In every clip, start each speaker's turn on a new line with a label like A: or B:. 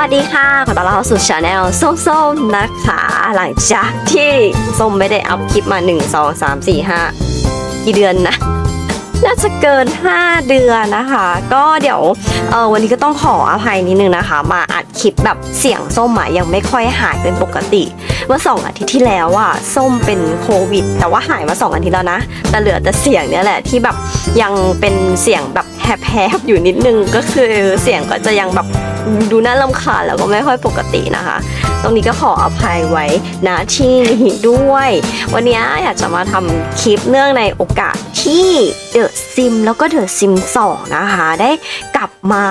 A: วัสดีค่ะ ขอต้อนรับเข้าสู่ช anel ส้มๆนะคะ หลังจากที่ส้มไม่ได้อัพคลิปมา 1 2 3 4 5 กี่เดือนนะ น่าจะเกิน 5 เดือนนะคะ ก็เดี๋ยวเออวันนี้ก็ต้องขออภัยนิดนึงนะคะ มาอัดคลิปแบบเสียงส้มอะยังไม่ค่อยหายเป็นปกติ เมื่อ 2 อาทิตย์ที่แล้วอะส้มเป็นโควิด แต่ว่าหายมา 2 อาทิตย์แล้วนะ แต่เหลือแต่เสียงเนี่ยแหละที่แบบยังเป็นเสียงแบบแหบๆอยู่นิดนึงก็คือเสียงก็จะยังแบบ ดูน่าลำคาญแล้วก็ไม่ค่อยปกตินะคะ ตรงนี้ก็ขออภัยไว้ณที่นี้ด้วย วันนี้อยากจะมาทำคลิปเนื่องในโอกาสที่ The Sim แล้วก็ The Sim 2นะคะ ได้กลับมา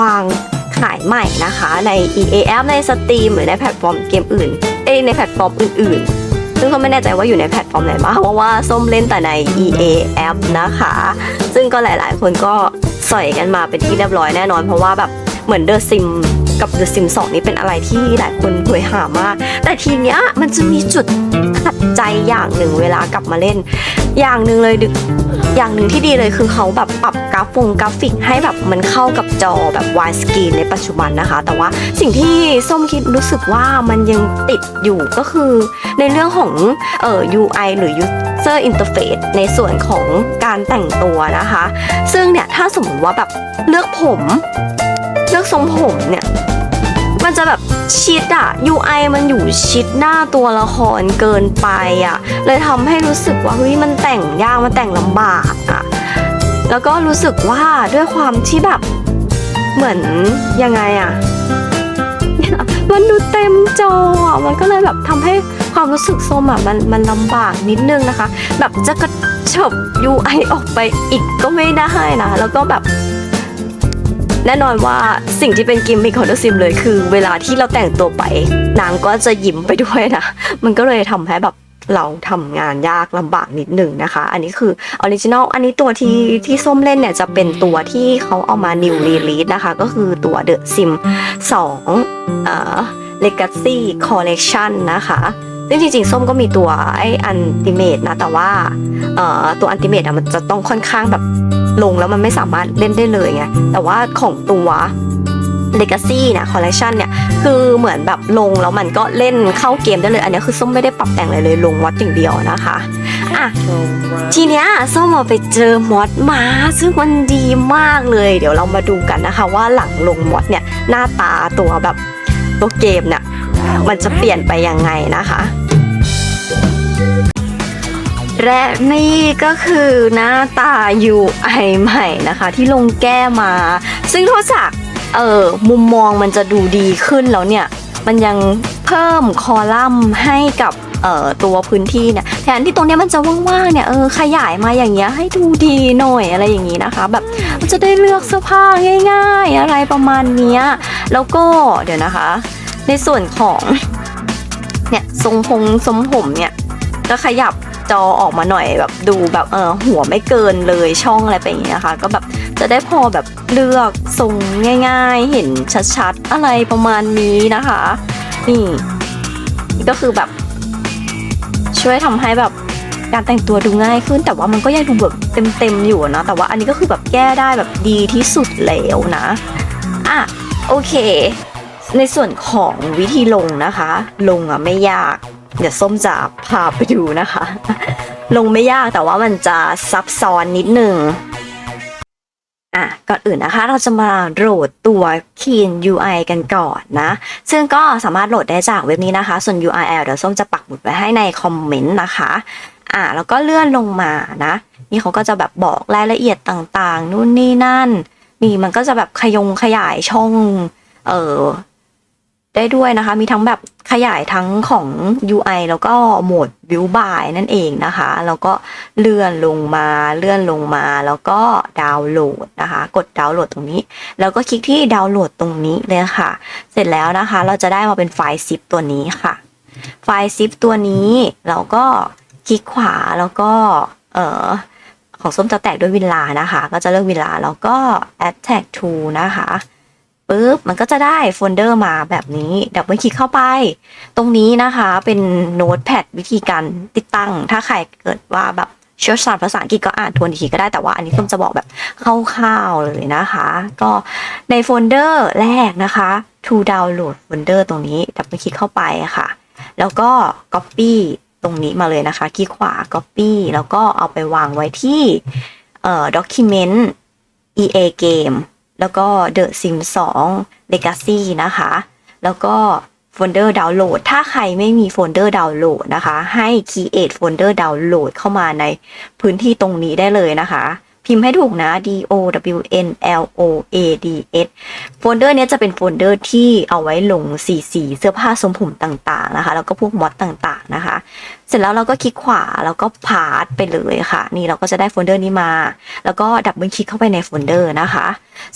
A: วางขายใหม่นะคะใน EA App ใน Steam หรือในแพลตฟอร์มเกมอื่น เอ้ในแพลตฟอร์มอื่นๆซึ่งก็ไม่แน่ใจว่าอยู่ในแพลตฟอร์มไหนบ้างเพราะว่าส้มเล่นแต่ใน EA App นะคะ ซึ่งก็หลายๆ คนก็สอยกันมาเป็นที่เรียบร้อยแน่นอน เพราะว่าแบบ เหมือนเดอะซิมกับ The Sim 2นี่เป็นอะไรที่หลายคนหวยหามาก แต่ทีเนี้ยมันจะมีจุดขัดใจอย่างหนึ่งเวลากลับมาเล่น อย่างหนึ่งเลยดึกอย่างหนึ่งที่ดีเลยคือเขาแบบปรับกราฟงกราฟิกให้แบบมันเข้ากับจอแบบ wide screen ในปัจจุบันนะคะ แต่ว่าสิ่งที่ส้มคิดรู้สึกว่ามันยังติดอยู่ก็คือในเรื่องของเอ่อ UI หรือ user interface ในส่วนของการแต่งตัวนะคะ ซึ่งเนี่ยถ้าสมมติว่าแบบเลือกผม เลือกทรงผมเนี่ย มันจะแบบชิดอะ UI มันอยู่ชิดหน้าตัวละครเกินไปอะเลยทำให้รู้สึกว่าเฮ้ยมันแต่งยากมันแต่งลำบากอะแล้วก็รู้สึกว่าด้วยความที่แบบเหมือนยังไงอะมันดูเต็มจอมันก็เลยแบบทำให้ความรู้สึกส้มอะมันมันลำบากนิดนึงนะคะ แบบจะกระเฉบ UI ออกไปอีกก็ไม่ได้นะ แล้วก็แบบ แน่นอนว่าสิ่งที่เป็นกิมมิคของเดอะซิมเลยคือ เวลาที่เราแต่งตัวไปนางก็จะยิ้มไปด้วยนะ มันก็เลยทำให้แบบเราทำงานยากลำบากนิดหนึ่งนะคะ อันนี้คือออริจินอล อันนี้ตัวที่ที่ส้มเล่นเนี่ยจะเป็นตัวที่เขาเอามา new release นะคะ ก็คือตัว The Sim 2เอ่อ Legacy Collection นะคะ ซึ่งจริงๆ ส้มก็มีตัวไออันติเมตนะ แต่ว่าเอ่อตัวอันติเมตอะมันจะต้องค่อนข้างแบบลงแล้วมันไม่สามารถเล่นได้เลยไง แต่ว่าของตัว Legacy เนี่ย Collection เนี่ยคือเหมือนแบบลงแล้วมันก็เล่นเข้าเกมได้เลย อันนี้คือส้มไม่ได้ปรับแต่งอะไรเลยลงวัดอย่างเดียวนะคะอะทีเนี้ยส้มเอาไปเจอมอดมาซึ่งมันดีมากเลย เดี๋ยวเรามาดูกันนะคะ ว่าหลังลงมอดเนี่ยหน้าตาตัวแบบตัวเกมเนี่ย มันจะเปลี่ยนไปยังไงนะคะและนี่ก็คือหน้าตา UI ใหม่นะคะ ที่ลงแก้มา ซึ่งนอกจากเออมุมมองมันจะดูดีขึ้นแล้วเนี่ย มันยังเพิ่มคอลัมน์ให้กับเอ่อตัวพื้นที่เนี่ยแทนที่ตรงเนี้ยมันจะว่างๆเนี่ยเออขยายมาอย่างเงี้ยให้ดูดีหน่อยอะไรอย่างงี้นะคะ แบบจะได้เลือกเสื้อผ้าง่าย ๆ อะไรประมาณเนี้ยแล้วก็เดี๋ยวนะคะ ในส่วนของเนี่ยทรงพงทรงผมเนี่ยก็ขยับจอออกมาหน่อยแบบดูแบบเออหัวไม่เกินเลยช่องอะไรไปอย่างเงี้ยค่ะ ก็แบบจะได้พอแบบเลือกทรงง่ายๆ เห็นชัดๆ อะไรประมาณนี้นะคะ นี่นี่ก็คือแบบ ช่วยทำให้แบบการแต่งตัวดูง่ายขึ้น แต่ว่ามันก็ยังดูแบบเต็มๆอยู่นะแต่ว่าอันนี้ก็คือแบบแก้ได้แบบดีที่สุดแล้วนะอะโอเค ในส่วนของวิธีลงนะคะ ลงอะไม่ยาก เดี๋ยวส้มจะพาไปดูนะคะ ลงไม่ยากแต่ว่ามันจะซับซ้อนนิดนึงอะก่อนอื่นนะคะเราจะมาโหลดตัว Keen UI กันก่อนนะ ซึ่งก็สามารถโหลดได้จากเว็บนี้นะคะ ส่วน URL เดี๋ยวส้มจะปักหมุดไว้ให้ในคอมเมนต์นะคะอะแล้วก็เลื่อนลงมานะ นี่เขาก็จะแบบบอกรายละเอียดต่างๆ นู่นนี่นั่น นี่มันก็จะแบบขยงขยายช่อง เอ่อ ได้ด้วยนะคะ มีทั้งแบบขยายทั้งของ UI แล้วก็โหมด View by นั่นเองนะคะ แล้วก็เลื่อนลงมาเลื่อนลงมา แล้วก็ดาวน์โหลดนะคะ กดดาวน์โหลดตรงนี้ แล้วก็คลิกที่ดาวน์โหลดตรงนี้เลยค่ะ เสร็จแล้วนะคะ เราจะได้มาเป็นไฟล์ zip ตัวนี้ค่ะ ไฟล์ zip ตัวนี้ เราก็คลิกขวาแล้วก็เอ่อของส้มจะแตกด้วยวินลานะคะ ก็จะเลือกวินลาแล้วก็ add tag to นะคะ ปุ๊บมันก็จะได้โฟลเดอร์มาแบบนี้ดับเบิลคลิกเข้าไป ตรงนี้นะคะเป็นโน้ตแพดวิธีการติดตั้ง ถ้าใครเกิดว่าแบบเชี่ยวชาญภาษาอังกฤษก็อ่านทวนอีกทีก็ได้แต่ว่าอันนี้ส้มจะบอกแบบคร่าวๆเลยนะคะ ก็ในโฟลเดอร์แรกนะคะ to download folder ตรงนี้ดับเบิลคลิกเข้าไปค่ะ แล้วก็ copy ตรงนี้มาเลยนะคะคลิกขวา copy แล้วก็เอาไปวางไว้ที่เอ่อ document EA game แล้วก็ The Sims 2 Legacy นะคะ แล้วก็โฟลเดอร์ดาวน์โหลด ถ้าใครไม่มีโฟลเดอร์ดาวน์โหลดนะคะ ให้ create โฟลเดอร์ดาวน์โหลดเข้ามาในพื้นที่ตรงนี้ได้เลยนะคะ พิมพ์ให้ถูกนะ D O W N L O A D S โฟลเดอร์นี้จะเป็นโฟลเดอร์ที่เอาไว้ลงสีสีเสื้อผ้าทรงผมต่างๆนะคะ แล้วก็พวกมอดต่างๆนะคะ เสร็จแล้วเราก็คลิกขวาแล้วก็พาสไปเลยค่ะ นี่เราก็จะได้โฟลเดอร์นี้มา แล้วก็ดับเบิลคลิกเข้าไปในโฟลเดอร์นะคะ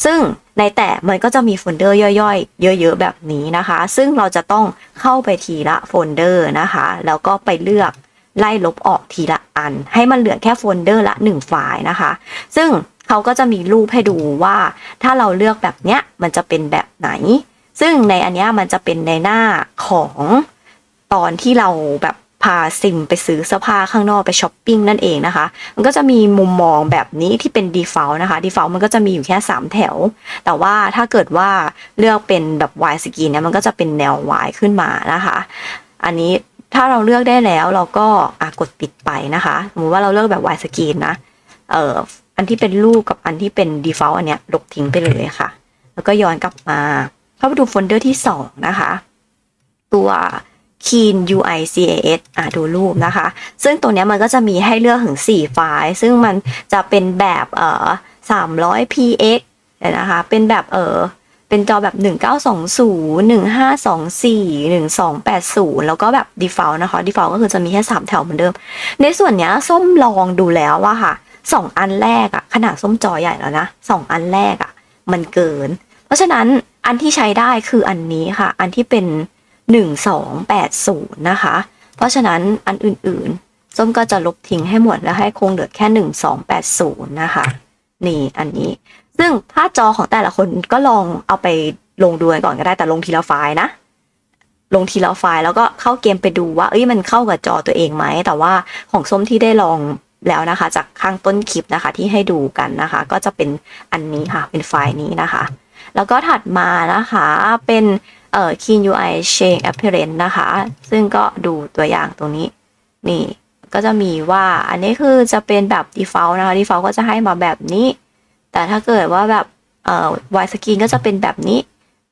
A: ซึ่งในแต่มันก็จะมีโฟลเดอร์ย่อยๆ เยอะๆ แบบนี้นะคะ ซึ่งเราจะต้องเข้าไปทีละโฟลเดอร์นะคะ แล้วก็ไปเลือก ไล่ลบออกทีละอัน ให้มันเหลือแค่โฟลเดอร์ละ1ไฟล์นะคะ ซึ่งเขาก็จะมีรูปให้ดูว่าถ้าเราเลือกแบบเนี้ยมันจะเป็นแบบไหน ซึ่งในอันเนี้ยมันจะเป็นในหน้าของตอนที่เราแบบพาซิมไปซื้อเสื้อผ้าข้างนอกไปช้อปปิ้งนั่นเองนะคะ มันก็จะมีมุมมองแบบนี้ที่เป็น default นะคะ default มันก็จะมีอยู่แค่ 3 แถว แต่ว่าถ้าเกิดว่าเลือกเป็นแบบ Y screen เนี่ยมันก็จะเป็นแนว Y ขึ้นมานะคะ อันนี้ ถ้าเราเลือกได้แล้วเราก็อกดปิดไปนะคะสมมติว่าเราเลือกแบบ Y screen นะเอ่ออันที่เป็นรูปกับอันที่เป็น default อันเนี้ยลบทิ้งไปเลยค่ะ แล้วก็ย้อนกลับมา เข้าไปดูโฟลเดอร์ที่ 2 นะคะ ตัว Keen UI CAS อะดูรูปนะคะ ซึ่งตัวเนี้ยมันก็จะมีให้เลือกถึง 4 ไฟล์ ซึ่งมันจะเป็นแบบเอ่อ300 px นะคะ เป็นแบบเออ เป็นจอแบบ 1920 1524 1280 แล้วก็แบบ default นะคะ default ก็คือจะมีแค่ 3 แถวเหมือนเดิม ในส่วนเนี้ยส้มลองดูแล้วว่าค่ะ 2 อันแรกอะขนาดส้มจอใหญ่แล้วนะ 2 อันแรกอะมันเกิน เพราะฉะนั้นอันที่ใช้ได้คืออันนี้ค่ะ อันที่เป็น 1280 นะคะ เพราะฉะนั้นอันอื่นๆ ส้มก็จะลบทิ้งให้หมดแล้วให้คงเหลือแค่ 1280 นะคะนี่อันนี้ ซึ่งถ้าจอของแต่ละคนก็ลองเอาไปลงดูกันก่อนก็ได้แต่ลงทีละไฟล์นะ ลงทีละไฟล์แล้วก็เข้าเกมไปดูว่า เอ้ยมันเข้ากับจอตัวเองไหม แต่ว่าของส้มที่ได้ลองแล้วนะคะ จากข้างต้นคลิปนะคะ ที่ให้ดูกันนะคะ ก็จะเป็นอันนี้ค่ะ เป็นไฟล์นี้นะคะ แล้วก็ถัดมานะคะเป็นเอ่อ Keen UI Change Appearance นะคะ ซึ่งก็ดูตัวอย่างตรงนี้นี่ก็จะมีว่าอันนี้คือจะเป็นแบบ default นะคะ default ก็จะให้มาแบบนี้ แต่ถ้าเกิดว่าแบบเอ่อ wide screen ก็จะเป็นแบบนี้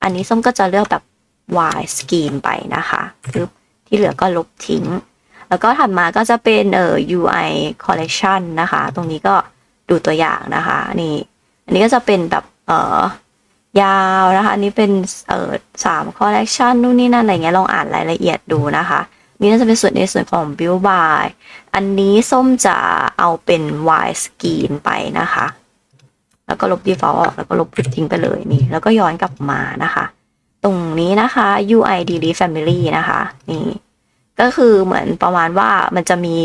A: อันนี้ส้มก็จะเลือกแบบ wide screen ไปนะคะคือที่เหลือก็ลบทิ้ง แล้วก็ถัดมาก็จะเป็นเอ่อ UI collection นะคะ ตรงนี้ก็ดูตัวอย่างนะคะนี่อันนี้ก็จะเป็นแบบเอ่อยาวนะคะอันนี้เป็นเอ่อสาม collection นู่นนี่นั่นอะไรเงี้ยลองอ่านรายละเอียดดูนะคะนี่น่าจะเป็นส่วนในส่วนของ build by อันนี้ส้มจะเอาเป็น wide screen ไปนะคะ แล้วก็ลบ default ออกแล้วก็ลบทิ้งไปเลยนี่ แล้วก็ย้อนกลับมานะคะ ตรงนี้นะคะ UI delete family นะคะ นี่ ก็คือเหมือนประมาณว่ามันจะมี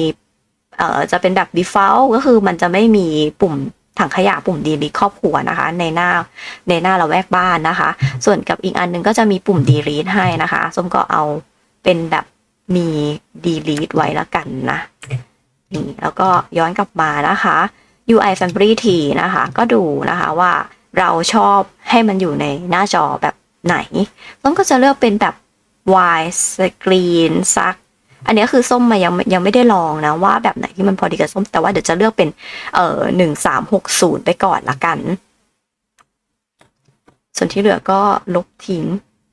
A: เอ่อจะเป็นแบบ default ก็คือมันจะไม่มีปุ่มถังขยะปุ่ม delete ครอบครัวนะคะ ในหน้าในหน้าเราแวกบ้านนะคะ ส่วนกับอีกอันหนึงก็จะมีปุ่ม delete ให้นะคะส้มก็เอาเป็นแบบมี delete ไว้ละกันนะนี่แล้วก็ย้อนกลับมานะคะ UI Family T นะคะ ก็ดูนะคะว่าเราชอบให้มันอยู่ในหน้าจอแบบไหน ส้มก็จะเลือกเป็นแบบ wide screen สัก อันนี้คือส้มมายังยังไม่ได้ลองนะว่าแบบไหนที่มันพอดีกับส้ม แต่ว่าเดี๋ยวจะเลือกเป็นเอ่อหนึ่งสามหกศูนย์ไปก่อนละกัน ส่วนที่เหลือก็ลบทิ้ง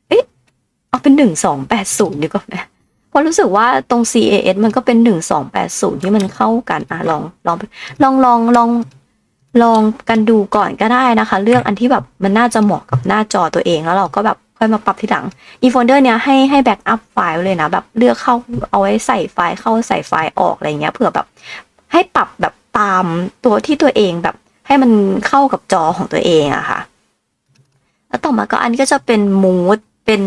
A: เอ๊ะ เอาเป็นหนึ่งสองแปดศูนย์ดีกว่าไหม พราะรู้สึกว่าตรง CAS มันก็เป็นหนึ่งสองแปดศูนย์ที่มันเข้ากันอะลองลองลองลองลองลองกันดูก่อนก็ได้นะคะ เลือกอันที่แบบมันน่าจะเหมาะกับหน้าจอตัวเองแล้วเราก็แบบค่อยมาปรับทีหลังอีโฟลเดอร์เนี้ยให้ให้แบ็กอัพไฟล์เลยนะแบบเลือกเข้าเอาไว้ใส่ไฟล์เข้าใส่ไฟล์ออกอะไรเงี้ยเผื่อแบบให้ปรับแบบตามตัวที่ตัวเองแบบให้มันเข้ากับจอของตัวเองอะค่ะ แล้วต่อมาก็อันนี้ก็จะเป็นมูดเป็น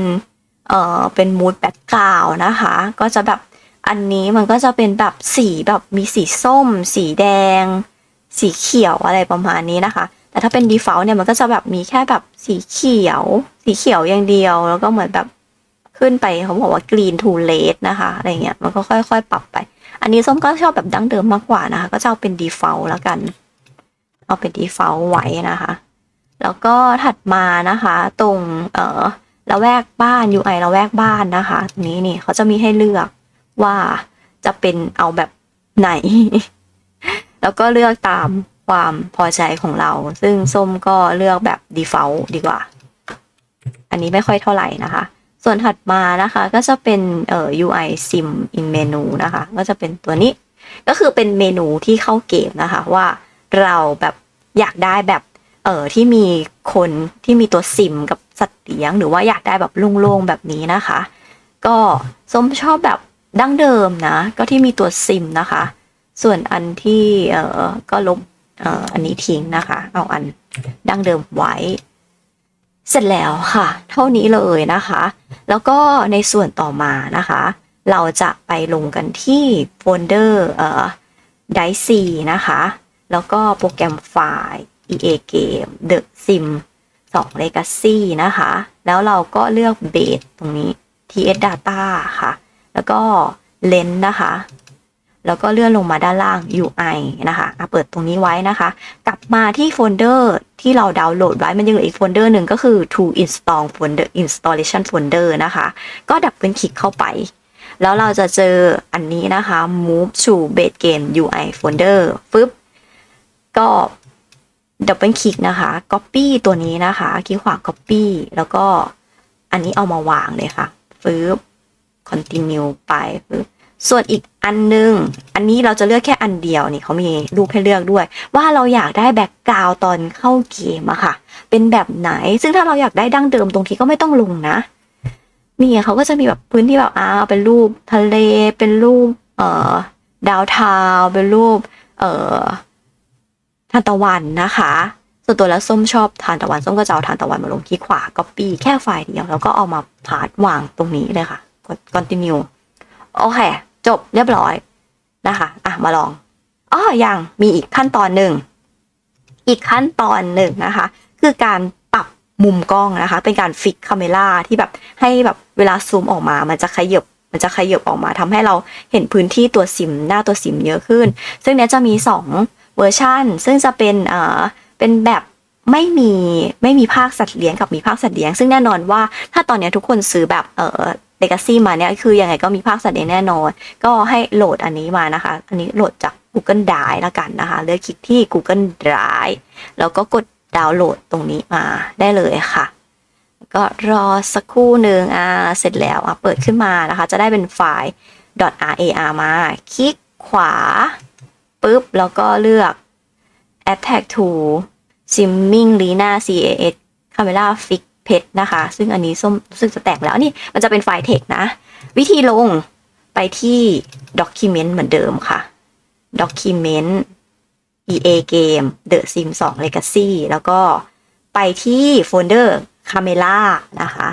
A: เอ่อเป็นมูดแบ็กกราวนะคะ ก็จะแบบอันนี้มันก็จะเป็นแบบสีแบบมีสีส้ม สีแดง สีเขียวอะไรประมาณนี้นะคะ แต่ถ้าเป็น default เนี่ยมันก็จะแบบมีแค่แบบสีเขียว สีเขียวอย่างเดียว แล้วก็เหมือนแบบขึ้นไปเขาบอกว่า green to red นะคะอะไรเงี้ยมันก็ค่อยๆ ปรับไป อันนี้ส้มก็ชอบแบบดั้งเดิมมากกว่านะคะ ก็จะเอาเป็น default แล้วกัน เอาเป็น default ไว้นะคะ แล้วก็ถัดมานะคะ ตรงเอ่อ ละแวกบ้าน UI ละแวกบ้านนะคะตรงนี้นี่เขาจะมีให้เลือกว่าจะเป็นเอาแบบไหน แล้วก็เลือกตามความพอใจของเรา ซึ่งส้มก็เลือกแบบ default ดีกว่า อันนี้ไม่ค่อยเท่าไหร่นะคะ ส่วนถัดมานะคะก็จะเป็นเอ่อ UI sim in menu นะคะ ก็จะเป็นตัวนี้ ก็คือเป็นเมนูที่เข้าเกมนะคะว่าเราแบบอยากได้แบบเออที่มีคนที่มีตัวซิมกับ สัตว์เลี้ยงหรือว่าอยากได้แบบโล่งๆแบบนี้นะคะ ก็ส้มชอบแบบดั้งเดิมนะ ก็ที่มีตัวซิมนะคะ ส่วนอันที่เออก็ลบเอ่ออันนี้ทิ้งนะคะ เอาอันดั้งเดิมไว้ เสร็จแล้วค่ะ เท่านี้เลยนะคะ แล้วก็ในส่วนต่อมานะคะ เราจะไปลงกันที่โฟลเดอร์เอ่อ d i c e นะคะ แล้วก็โปรแกรมไฟล์ EA Game The Sim 2 Legacy นะคะ แล้วเราก็เลือก Base ตรงนี้ TS Data ค่ะ แล้วก็ Lens นะคะ แล้วก็เลื่อนลงมาด้านล่าง UI นะคะอะเปิดตรงนี้ไว้นะคะ กลับมาที่โฟลเดอร์ที่เราดาวน์โหลดไว้ มันยังเหลืออีกโฟลเดอร์หนึ่งก็คือ to install folder installation folder นะคะ ก็ดับเบิลคลิกเข้าไปแล้วเราจะเจออันนี้นะคะ move to base game UI folder ฟึบก็ ดับเบิลคลิกนะคะ copy ตัวนี้นะคะคลิกขวา copy แล้วก็อันนี้เอามาวางเลยค่ะฟึบ continue ไปฟึบส่วนอีกอันนึง อันนี้เราจะเลือกแค่อันเดียวนี่เขามีรูปให้เลือกด้วย ว่าเราอยากได้แบ็กกราวตอนเข้าเกมอะค่ะ เป็นแบบไหน ซึ่งถ้าเราอยากได้ดั้งเดิมตรงที่ก็ไม่ต้องลงนะนี่เขาก็จะมีแบบพื้นที่แบบอ้าวเป็นรูปทะเลเป็นรูป เอ่อดาวเทาวเป็นรูป เอ่อานตะวันนะคะส่วนตัวแล้วส้มชอบทานตะวันส้มก็จะเอาทานตะวันมาลงที่ขวา copy แค่ไฟล์เดียวแล้วก็เอามาพาดวางตรงนี้เลยค่ะกด continue โอเค จบเรียบร้อยนะคะอะมาลองอ๋อยังมีอีกขั้นตอนหนึ่งอีกขั้นตอนหนึ่งนะคะ คือการปรับมุมกล้องนะคะ เป็นการฟิกคาเมล่าที่แบบให้แบบเวลาซูมออกมา มันจะขยบมันจะขยบออกมาทำให้เราเห็นพื้นที่ตัวซิมหน้าตัวซิมเยอะขึ้น ซึ่งเนี้ยจะมี2 เวอร์ชันซึ่งจะเป็นเอ่อเป็นแบบไม่มีไม่มีภาคสัตว์เลี้ยงกับมีภาคสัตว์เลี้ยง ซึ่งแน่นอนว่าถ้าตอนนี้ทุกคนซื้อแบบเอ่อเลกาซี่มาเนี่ยคือยังไงก็มีภาคสัตว์เลี้ยงแน่นอน ก็ให้โหลดอันนี้มานะคะ อันนี้โหลดจาก Google Drive แล้วกันนะคะ เลือกคลิกที่ Google Drive แล้วก็กดดาวน์โหลดตรงนี้มาได้เลยค่ะ ก็รอสักครู่หนึ่งอ่าเสร็จแล้วอะเปิดขึ้นมานะคะ จะได้เป็นไฟล์ .rar มา คลิกขวา ปุ๊บ แล้วก็เลือก Attack to Simming Lina CAS Camera Fix Pet นะคะ ซึ่งอันนี้ส้มรู้สึกจะแตกแล้วนี่มันจะเป็นไฟล์เทคนะ วิธีลงไปที่ Document เหมือนเดิมค่ะ Document EA Game The Sim 2 Legacy แล้วก็ไปที่โฟลเดอร์ Camera นะคะ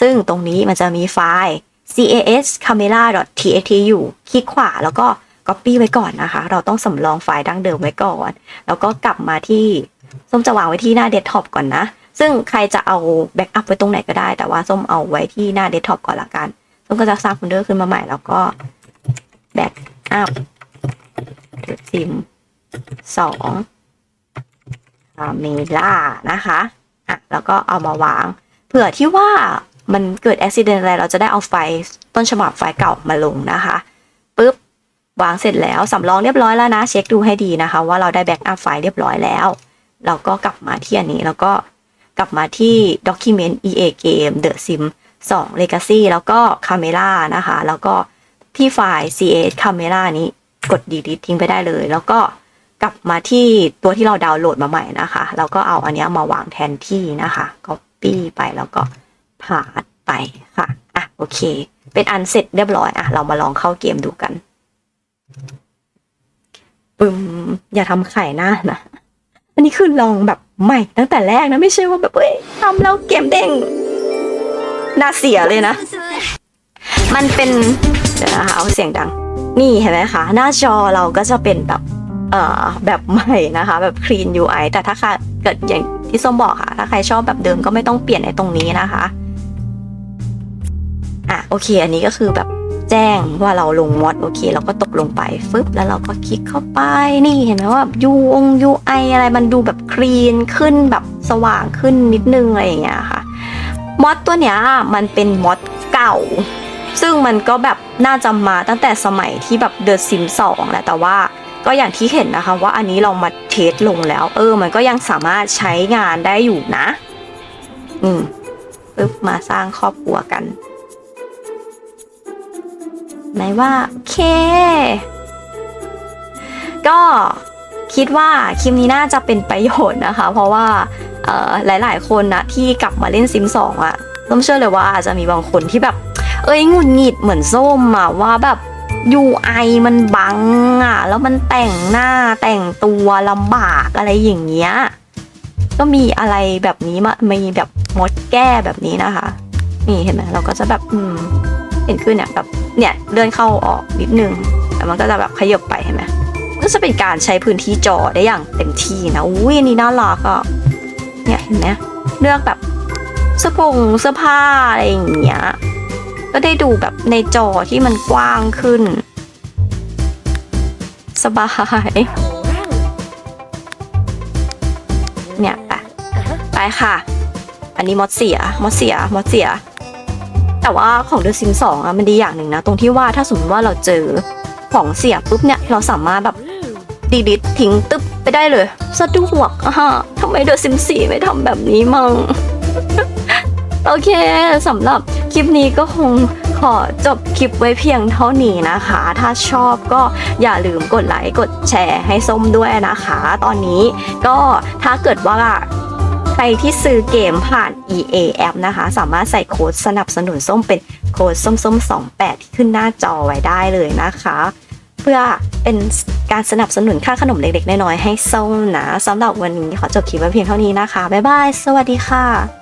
A: ซึ่งตรงนี้มันจะมีไฟล์ cas camera txt อยู่ คลิกขวาแล้วก็ Copy ไว้ก่อนนะคะ เราต้องสำรองไฟล์ดั้งเดิมไว้ก่อน แล้วก็กลับมาที่ส้มจะวางไว้ที่หน้าเดสก์ท็อปก่อนนะ ซึ่งใครจะเอาแบ็กอัพไว้ตรงไหนก็ได้ แต่ว่าส้มเอาไว้ที่หน้าเดสก์ท็อปก่อนละกัน ส้มก็จะสร้างโฟลเดอร์ขึ้นมาใหม่ แล้วก็แบ็กอัพซิมสองเมล่านะคะอะแล้วก็เอามาวาง เผื่อที่ว่ามันเกิดอุบิเหตุอะไรเราจะได้เอาไฟล์ต้นฉบับไฟล์เก่ามาลงนะคะ วางเสร็จแล้วสำรองเรียบร้อยแล้วนะ เช็คดูให้ดีนะคะ ว่าเราได้แบ็กอัพไฟล์เรียบร้อยแล้ว เราก็กลับมาที่อันนี้แล้วก็กลับมาที่ Document EA Game The Sim 2 Legacy แล้วก็ Camera นะคะ แล้วก็ที่ไฟล์ CA Camera นี้กด delete ทิ้งไปได้เลย แล้วก็กลับมาที่ตัวที่เราดาวน์โหลดมาใหม่นะคะ แล้วก็เอาอันนี้มาวางแทนที่นะคะ copy ไปแล้วก็พาดไปค่ะ อะ โอเค เป็นอันเสร็จเรียบร้อย อะ เรามาลองเข้าเกมดูกัน ปึมอย่าทำไข่หน้านะ อันนี้คือลองแบบใหม่ตั้งแต่แรกนะ ไม่ใช่ว่าแบบเอ้ยทำแล้วเกมเด้งน่าเสียเลยนะ มันเป็นเดี๋ยวนะคะเอาเสียงดัง นี่เห็นไหมคะหน้าจอเราก็จะเป็นแบบเอ่อแบบใหม่นะคะ แบบ clean UI แต่ถ้าใครเกิดอย่างที่ส้มบอกค่ะ ถ้าใครชอบแบบเดิมก็ไม่ต้องเปลี่ยนในตรงนี้นะคะ อะโอเค อันนี้ก็คือแบบ แจ้งว่าเราลงมอดโอเค เราก็ตกลงไปฟึบแล้วเราก็คลิกเข้าไปนี่เห็นไหมว่ายูองยูไออะไรมันดูแบบคลีนขึ้นแบบสว่างขึ้นนิดนึงอะไรอย่างเงี้ยค่ะมอดตัวเนี้ยมันเป็นมอดเก่า ซึ่งมันก็แบบน่าจะมาตั้งแต่สมัยที่แบบเดอะซิมสองแหละแต่ว่าก็อย่างที่เห็นนะคะว่าอันนี้เรามาเทสลงแล้ว เออ มันก็ยังสามารถใช้งานได้อยู่นะ อืมปึ๊บมาสร้างครอบครัวกัน ไหนว่าโอเค ก็คิดว่าคลิปนี้น่าจะเป็นประโยชน์นะคะ เพราะว่าเอ่อหลาย ๆ คนนะที่กลับมาเล่นซิมสองอะต้มเชื่อเลยว่าอาจจะมีบางคนที่แบบ เอ้ยงุดหงิดเหมือนส้มอะว่าแบบ UI มันบังอะแล้วมันแต่งหน้าแต่งตัวลำบากอะไรอย่างเงี้ยก็มีอะไรแบบนี้มามีแบบมดแก้แบบนี้นะคะ นี่เห็นไหมเราก็จะแบบอืม เห็นขึ้นเนี่ยแบบเนี่ยเลื่อนเข้าออกนิดนึงแต่มันก็จะแบบขยับไปเห็นไหมก็จะเป็นการใช้พื้นที่จอได้อย่างเต็มที่นะอุ้ยอันนี้น่ารักอะเนี่ยเห็นไหมเลือกแบบเสื้อผงเสื้อผ้าอะไรอย่างเงี้ยก็ได้ดูแบบในจอที่มันกว้างขึ้น สบายเนี่ยไปไปค่ะ อันนี้มดเสียมดเสียมดเสีย แต่ว่าของเดอะซิมสองอะมันดีอย่างหนึ่งนะ ตรงที่ว่าถ้าสมมติว่าเราเจอของเสียปุ๊บเนี่ยเราสามารถแบบดีลิททิ้งตึ๊บไปได้เลยสะดวกอะฮะทำไมเดอะซิมสี่ไม่ทำแบบนี้มั่งโอเคสำหรับคลิปนี้ก็คงขอจบคลิปไว้เพียงเท่านี้นะคะ ถ้าชอบก็อย่าลืมกดไลค์ กดแชร์ให้ส้มด้วยนะคะ ตอนนี้ก็ถ้าเกิดว่า รที่ซื้อเกมผ่าน EA App นะคะ สามารถใส่โค้ดสนับสนุนส้มเป็นโค้ดส้มส้ม28 ที่ขึ้นหน้าจอไว้ได้เลยนะคะ เพื่อเป็นการสนับสนุนค่าขนมเล็กๆ น้อยๆให้ส้มนะสำหรับวันนี้ขอจบคลิปไว้เพียงเท่านี้นะคะ บ๊ายบาย สวัสดีค่ะ